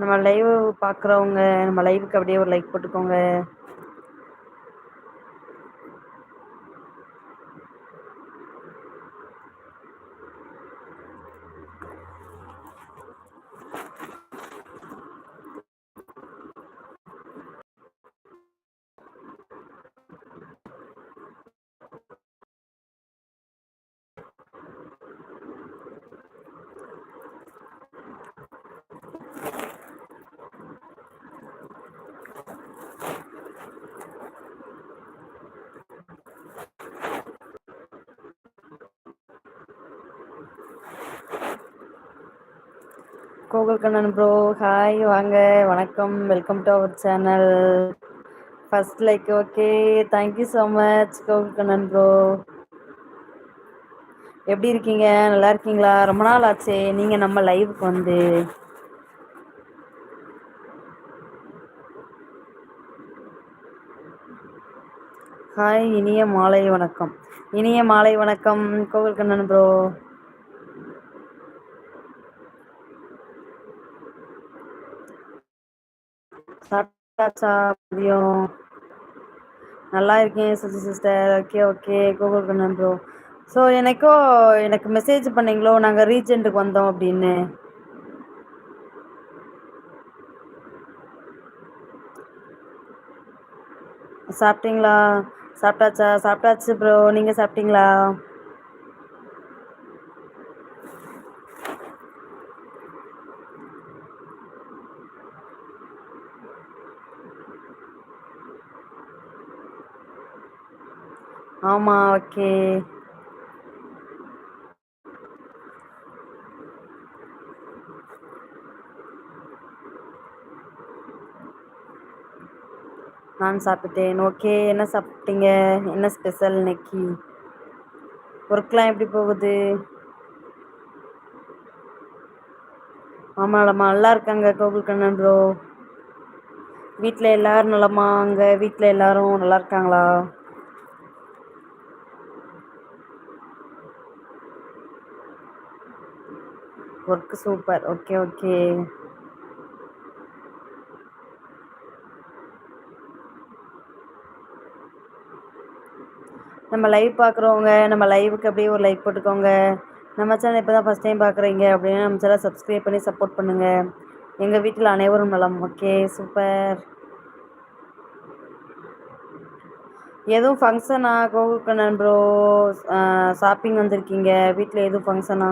நம்ம லைவ் பாக்குறவங்க நம்ம லைவுக்கு அப்படியே ஒரு லைக் போட்டுக்கோங்க. கோகுல் கண்ணன் ப்ரோ ஹாய் வாங்க. வணக்கம். Welcome to our channel first like okay thank you so much Gokul Kannan bro எப்படி இருக்கீங்க? நல்லா இருக்கீங்களா? ரொம்ப நாள் ஆச்சே. நீங்க நம்ம லைவுக்கு வந்து. ஹாய் இனிய மாலை வணக்கம். இனிய மாலை வணக்கம் கோகுல் கண்ணன் ப்ரோ சாப்பிட்டாச்சா மதியம் நல்லா இருக்கேன் Suji sister. Okay okay. Gokul Kannan bro so எனக்கோ எனக்கு மெசேஜ் பண்ணீங்களோ? நாங்கள் ரீஜெண்ட்டுக்கு வந்தோம் அப்படின்னு. சாப்பிட்டீங்களா? சாப்பிட்டாச்சா? சாப்பிட்டாச்சு ப்ரோ நீங்கள் சாப்பிட்டீங்களா? ஆமாம் ஓகே. நான் சாப்பிட்டேன். ஓகே என்ன சாப்பிட்டீங்க? என்ன ஸ்பெஷல் இன்னைக்கு? ஒர்க்லாம் எப்படி போகுது? ஆமாம் நல்லா இருக்காங்க கோகுல் கண்ணன் ப்ரோ வீட்டில் எல்லோரும் நலமா? அங்கே வீட்டில் எல்லாரும் நல்லா இருக்காங்களா? ஒர்க் சூப்பர் ஓகே ஓகே நம்ம லைவ் பார்க்குறவங்க நம்ம லைவுக்கு அப்படியே ஒரு லைக் போட்டுக்கோங்க. நம்ம சேனல் இப்போ தான் ஃபஸ்ட் டைம் பார்க்குறீங்க அப்படின்னா நம்ம சேனல் சப்ஸ்கிரைப் பண்ணி சப்போர்ட் பண்ணுங்கள் எங்கள் வீட்டில் அனைவரும் நலம். ஓகே சூப்பர் எதுவும் ஃபங்க்ஷனா கோகுல்கண்ணன் ப்ரோ ஷாப்பிங் வந்திருக்கீங்க? வீட்டில் எதுவும் ஃபங்க்ஷனா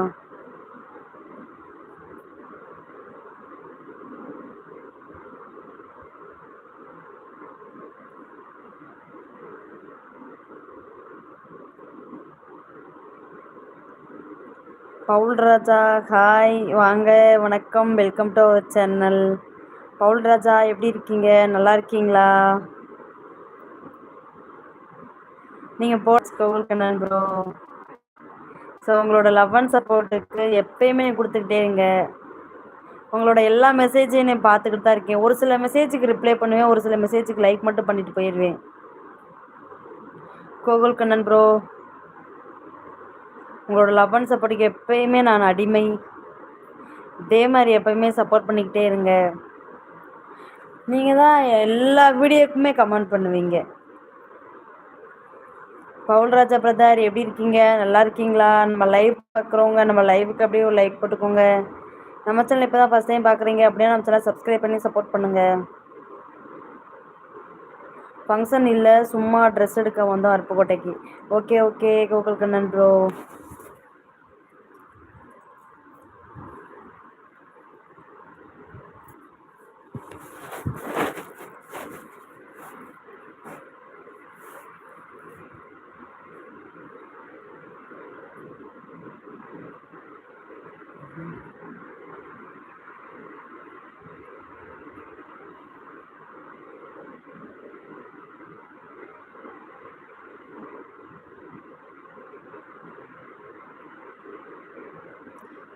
பவுல் ராஜா ஹாய் வாங்க வணக்கம். Welcome to our channel Paul Raja எப்படி இருக்கீங்க? நல்லா இருக்கீங்களா? நீங்கள் போட்ஸ் பவுல் கண்ணன் ப்ரோ ஸோ உங்களோட லவ் அண்ட் சப்போர்ட்டுக்கு எப்பயுமே கொடுத்துக்கிட்டே இருங்க. உங்களோட எல்லா மெசேஜையும் நான் பார்த்துக்கிட்டு தான் இருக்கேன். ஒரு சில மெசேஜுக்கு ரிப்ளை பண்ணுவேன் ஒரு சில மெசேஜுக்கு லைக் மட்டும் பண்ணிட்டு போயிடுவேன். கோகுல் கண்ணன் ப்ரோ உங்களோட லவ் அண்ட் சப்போர்ட்டுக்கு எப்பயுமே நான் அடிமை. இதே மாதிரி எப்பயுமே சப்போர்ட் பண்ணிக்கிட்டே இருங்க. நீங்கள் தான் எல்லா வீடியோக்குமே கமெண்ட் பண்ணுவீங்க. பவுல்ராஜா பிரதர் எப்படி இருக்கீங்க? நல்லா இருக்கீங்களா? நம்ம லைவ் பார்க்குறவங்க நம்ம லைவுக்கு அப்படியே ஒரு லைக் போட்டுக்கோங்க. நம்ம சேனல் இப்போ தான் ஃபஸ்ட் டைம் பார்க்குறீங்க அப்படியே நம்ம சேனல் சப்ஸ்கிரைப் பண்ணி சப்போர்ட் பண்ணுங்கள் ஃபங்க்ஷன் இல்லை சும்மா ட்ரெஸ் எடுக்க வந்தோம் அருப்புக்கோட்டைக்கு. Okay okay Gokul Kannan bro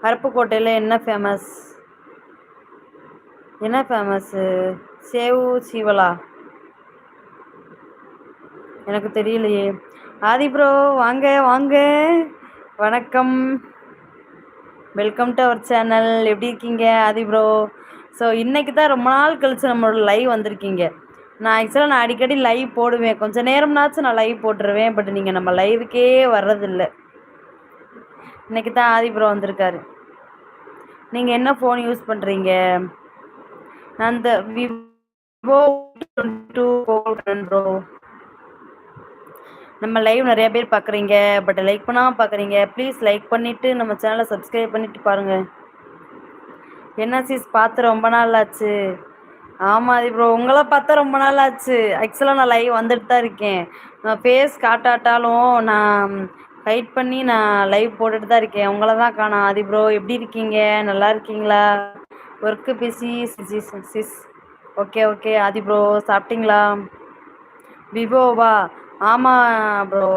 அருப்புக்கோட்டையில் என்ன ஃபேமஸ் என்ன ஃபேமஸ்ஸு சேவு சீவலா? எனக்கு தெரியலையே. ஆதி ப்ரோ வாங்க வாங்க. வணக்கம். வெல்கம் டு அவர் சேனல் எப்படி இருக்கீங்க ஆதி ப்ரோ ஸோ இன்றைக்கி தான் ரொம்ப நாள் கழிச்சு நம்மளோட லைவ் வந்திருக்கீங்க. நான் ஆக்சுவலாக நான் அடிக்கடி லைவ் போடுவேன். கொஞ்சம் நேரம்னாச்சும் நான் லைவ் போட்டுருவேன். பட் நீங்கள் நம்ம லைவுக்கே வர்றதில்ல. இன்றைக்கி தான் ஆதி ப்ரோ வந்திருக்காரு. நீங்கள் என்ன ஃபோன் யூஸ் பண்ணுறீங்க நான் இந்த விவோ டூ ப்ரோ நம்ம லைவ் நிறைய பேர் பார்க்குறீங்க பட் லைக் பண்ணாமல் பார்க்குறீங்க ப்ளீஸ் லைக் பண்ணிவிட்டு நம்ம சேனலை சப்ஸ்கிரைப் பண்ணிவிட்டு பாருங்கள் என்ன சீஸ் பார்த்து ரொம்ப நாள் ஆச்சு? ஆமாம் அது ப்ரோ உங்களை பார்த்தா ரொம்ப நாள் ஆச்சு. ஆக்சுவலாக நான் லைவ் வந்துட்டு தான் இருக்கேன். நான் ஃபேஸ் காட்டாட்டாலும் நான் ஃபைட் பண்ணி நான் லைவ் போட்டுட்டு தான் இருக்கேன். உங்களை தான் காணும். ஆதி ப்ரோ எப்படி இருக்கீங்க? நல்லா இருக்கீங்களா? Work busy sis sis okay okay Aadhi bro சாப்பிட்டீங்களா? விவோவா? ஆமாம் bro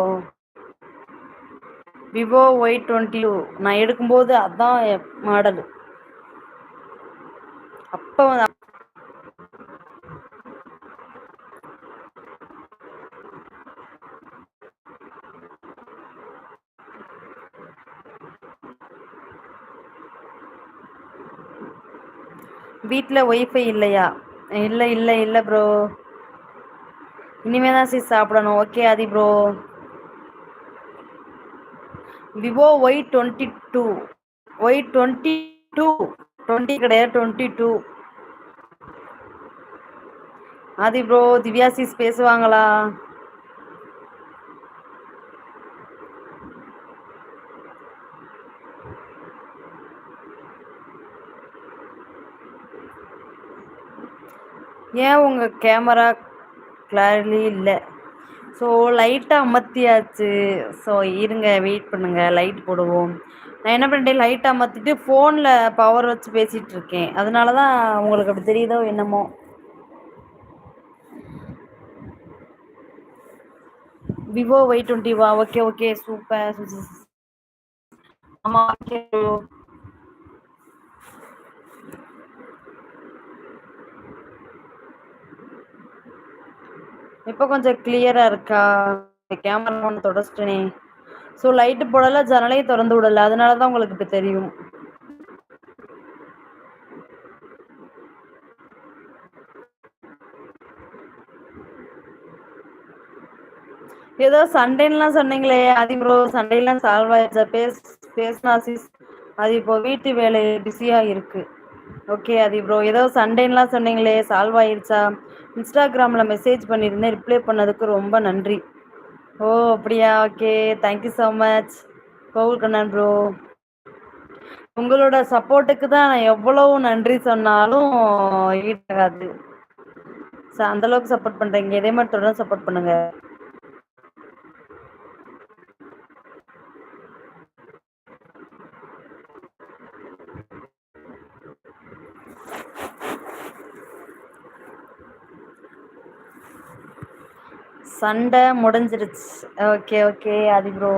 Vivo Y twenty two நான் எடுக்கும்போது அதுதான் மாடல் அப்போ வீட்டில் ஒய்ஃபை இல்லையா? இல்லை இல்லை இல்லை ப்ரோ இனிமே தான் சீஸ் சாப்பிடணும். Okay Aadhi bro Vivo Y twenty two Y twenty two twenty கிடையாது twenty two Aadhi bro Divya sis பேசுவாங்களா? ஏன் உங்கள் கேமரா கிளாரிட்டி இல்லை? ஸோ லைட்டாக அமர்த்தியாச்சு. ஸோ இருங்க வெயிட் பண்ணுங்கள் லைட் போடுவோம். நான் என்ன பண்ணிட்டேன் லைட்டாக அமர்த்திட்டு ஃபோனில் பவர் வச்சு பேசிகிட்டு இருக்கேன். அதனால தான் உங்களுக்கு அப்படி தெரியுதோ என்னமோ. விவோ ஒய் டுவெண்ட்டி வா ஓகே ஓகே சூப்பர் ஆமாம் இப்போ கொஞ்சம் கிளியராக இருக்கா? கேமரா ஒன்று தொடச்சிட்டேனே. ஸோ லைட்டு போடல ஜன்னலையும் திறந்து விடல. அதனால தான் உங்களுக்கு இப்போ தெரியும். ஏதோ சண்டேலாம் சொன்னீங்களே அது ப்ரோ சண்டேலாம் சால்வ் ஆயிடுச்சா? பேஸ் பேசினா சிஸ் அது இப்போ வீட்டு வேலை பிஸியாக இருக்குது ஓகே அது ப்ரோ ஏதோ சண்டேலாம் சொன்னீங்களே சால்வ் ஆயிடுச்சா இன்ஸ்டாகிராமில் மெசேஜ் பண்ணியிருந்தேன் ரிப்ளை பண்ணதுக்கு ரொம்ப நன்றி. ஓ அப்படியா? ஓகே தேங்க்யூ ஸோ மச் கோவில் கண்ணன் ப்ரோ உங்களோட சப்போர்ட்டுக்கு தான் நான் எவ்வளவு நன்றி சொன்னாலும் ஈடாகாது. அந்தளவுக்கு சப்போர்ட் பண்ணுறீங்க இதே மாதிரி தொடர்ந்து சப்போர்ட் பண்ணுங்கள் சண்டை முடிஞ்சிருச்சு. ஓகே ஓகே அது ப்ரோ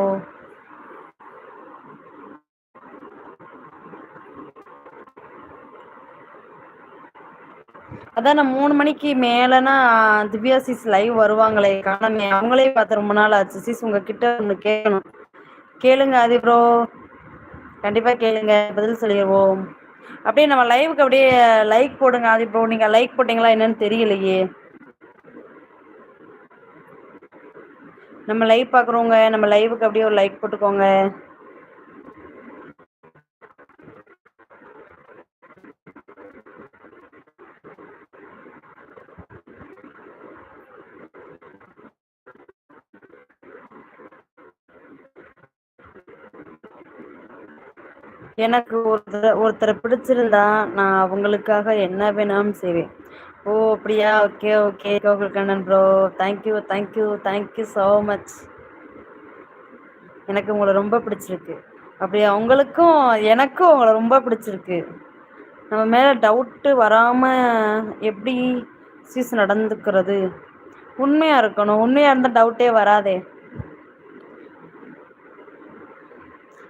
அதான் நான் மூணு மணிக்கு மேலனா திவ்யா சிஸ் லைவ் வருவாங்களே காணமே. அவங்களே பார்த்து ரொம்ப நாள் ஆச்சு. சிஸ் உங்ககிட்ட ஒன்று கேட்கணும். கேளுங்க ஆதி ப்ரோ கண்டிப்பாக கேளுங்க. பதில் சொல்லிடுவோம் அப்படியே நம்ம லைவுக்கு அப்படியே லைக் போடுங்க ஆதி ப்ரோ நீங்கள் லைக் போட்டிங்களா என்னன்னு தெரியலையே. நம்ம லைவ் பார்க்குறவங்க நம்ம லைவுக்கு அப்படியே ஒரு லைக் போட்டுக்கோங்க. எனக்கு ஒருத்தர் ஒருத்தரை பிடிச்சிருந்தா நான் அவங்களுக்காக என்ன வேணாலும் செய்வேன். ஓ அப்படியா? Okay okay. Gokul Kannan bro thank you thank you thank you so much எனக்கு உங்களை ரொம்ப பிடிச்சிருக்கு. அப்படியா? உங்களுக்கும் எனக்கும் உங்களை ரொம்ப பிடிச்சிருக்கு. நம்ம மேலே டவுட்டு வராமல் எப்படி சீஸ் நடந்துக்கிறது? உண்மையாக இருக்கணும். உண்மையாக இருந்தால் டவுட்டே வராதே.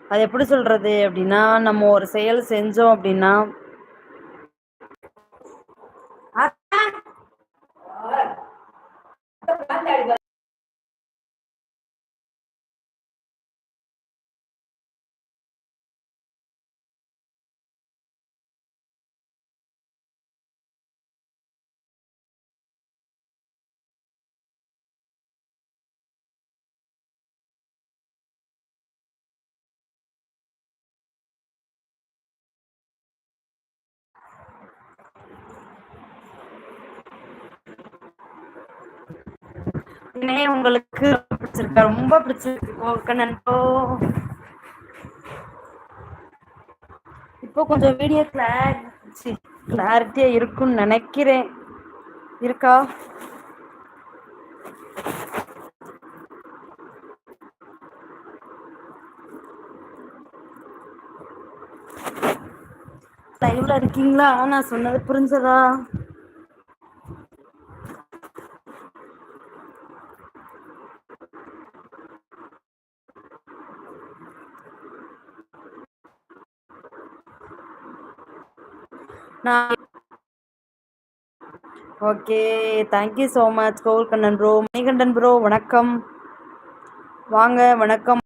அது எப்படி சொல்கிறது அப்படின்னா நம்ம ஒரு செயல் செஞ்சோம் அப்படின்னா de algo. இணைய உங்களுக்கு பிடிச்சிருக்கா? ரொம்ப பிடிச்சிருக்கு. ஓகே நண்போ இப்போ கொஞ்சம் வீடியோ கிளாரிட்டி கிளாரிட்டியா இருக்கும்னு நினைக்கிறேன். இருக்கா? லைவ்ல இருக்கீங்களா? நான் சொன்னது புரிஞ்சதா? நான் okay thank you so much கோவல்கண்ணன் bro Manikandan bro வணக்கம். வாங்க வணக்கம்.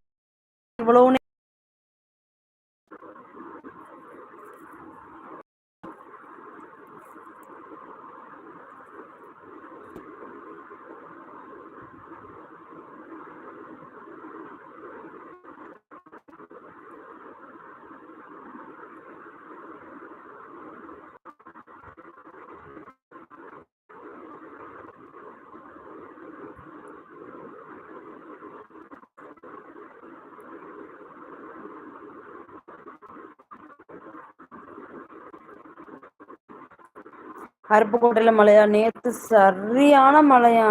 அருப்புக்கோட்டையில மழையா? நேத்து சரியான மழையா?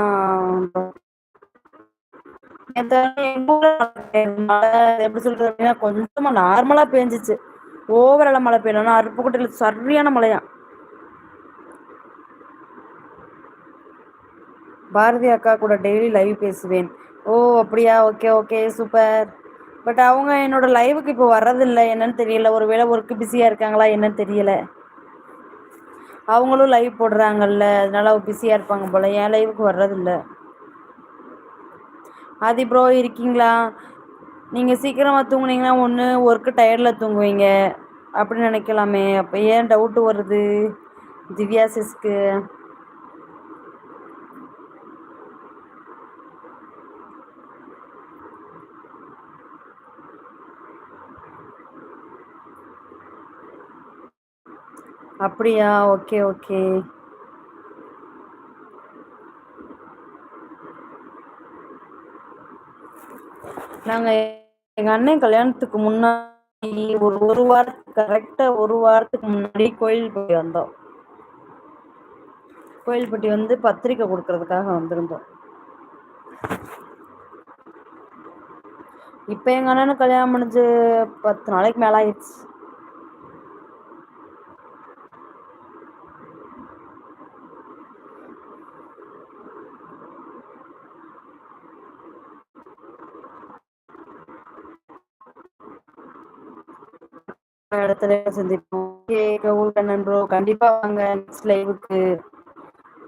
மழை எப்படி சொல்றது அப்படின்னா கொஞ்சமா நார்மலா பெஞ்சிச்சு. ஓவரால மழை பெய்யணும் அருப்புக்கோட்டையில சரியான மழையா? பாரதி அக்கா கூட டெய்லி லைவ் பேசுவேன். ஓ அப்படியா? ஓகே ஓகே சூப்பர் பட் அவங்க என்னோட லைவுக்கு இப்போ வர்றதில்லை. என்னன்னு தெரியல. ஒருவேளை ஒர்க்கு பிஸியா இருக்காங்களா? என்னன்னு தெரியல. அவங்களும் லைவ் போடுறாங்கல்ல. அதனால பிஸியாக இருப்பாங்க போல. என் லைவுக்கு வர்றதில்ல. ஆதி ப்ரோ இருக்கீங்களா? நீங்கள் சீக்கிரமாக தூங்குனீங்கன்னா ஒன்று ஒர்க்கு டயர்டில் தூங்குவீங்க. அப்படின்னு நினைக்கலாமே. அப்போ ஏன் டவுட்டு வருது? திவ்யா சிஸ்க்கு அப்படியா? Okay okay. நாங்கள் எங்கள் அண்ணன் கல்யாணத்துக்கு முன்னாடி ஒரு ஒரு வாரத்துக்கு கரெக்டாக ஒரு வாரத்துக்கு முன்னாடி கோயில் போய் வந்தோம். கோயில்பட்டி வந்து பத்திரிக்கை கொடுக்கறதுக்காக வந்திருந்தோம். இப்போ எங்க அண்ணனுக்கு கல்யாணம் முடிஞ்சு பத்து நாளைக்கு மேலே ஆயிடுச்சு. இடத்துல சந்திப்போம். கண்ணன் ப்ரோ கண்டிப்பா வாங்க நெக்ஸ்ட் லைவுக்கு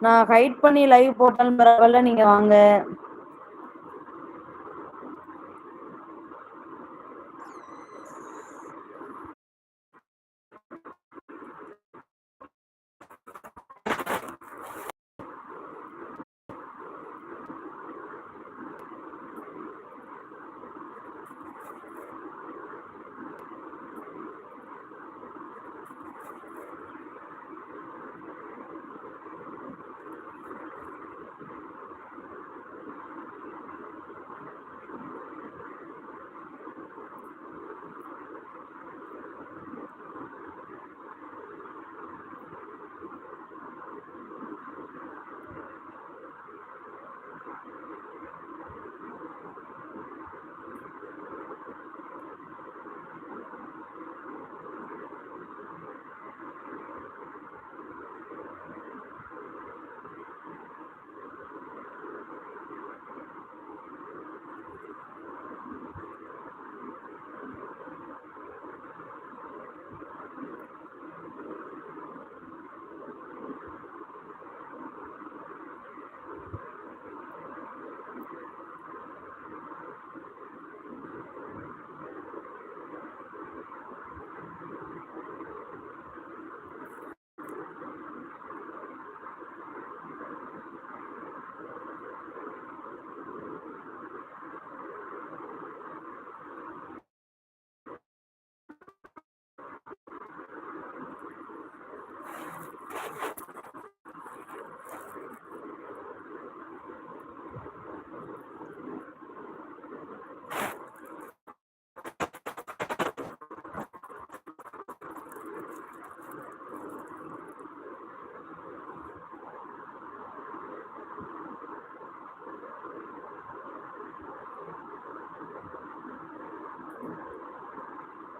நான் ஹைட் பண்ணி லைவ் போட்டாலும் பரவாயில்ல நீங்க வாங்க.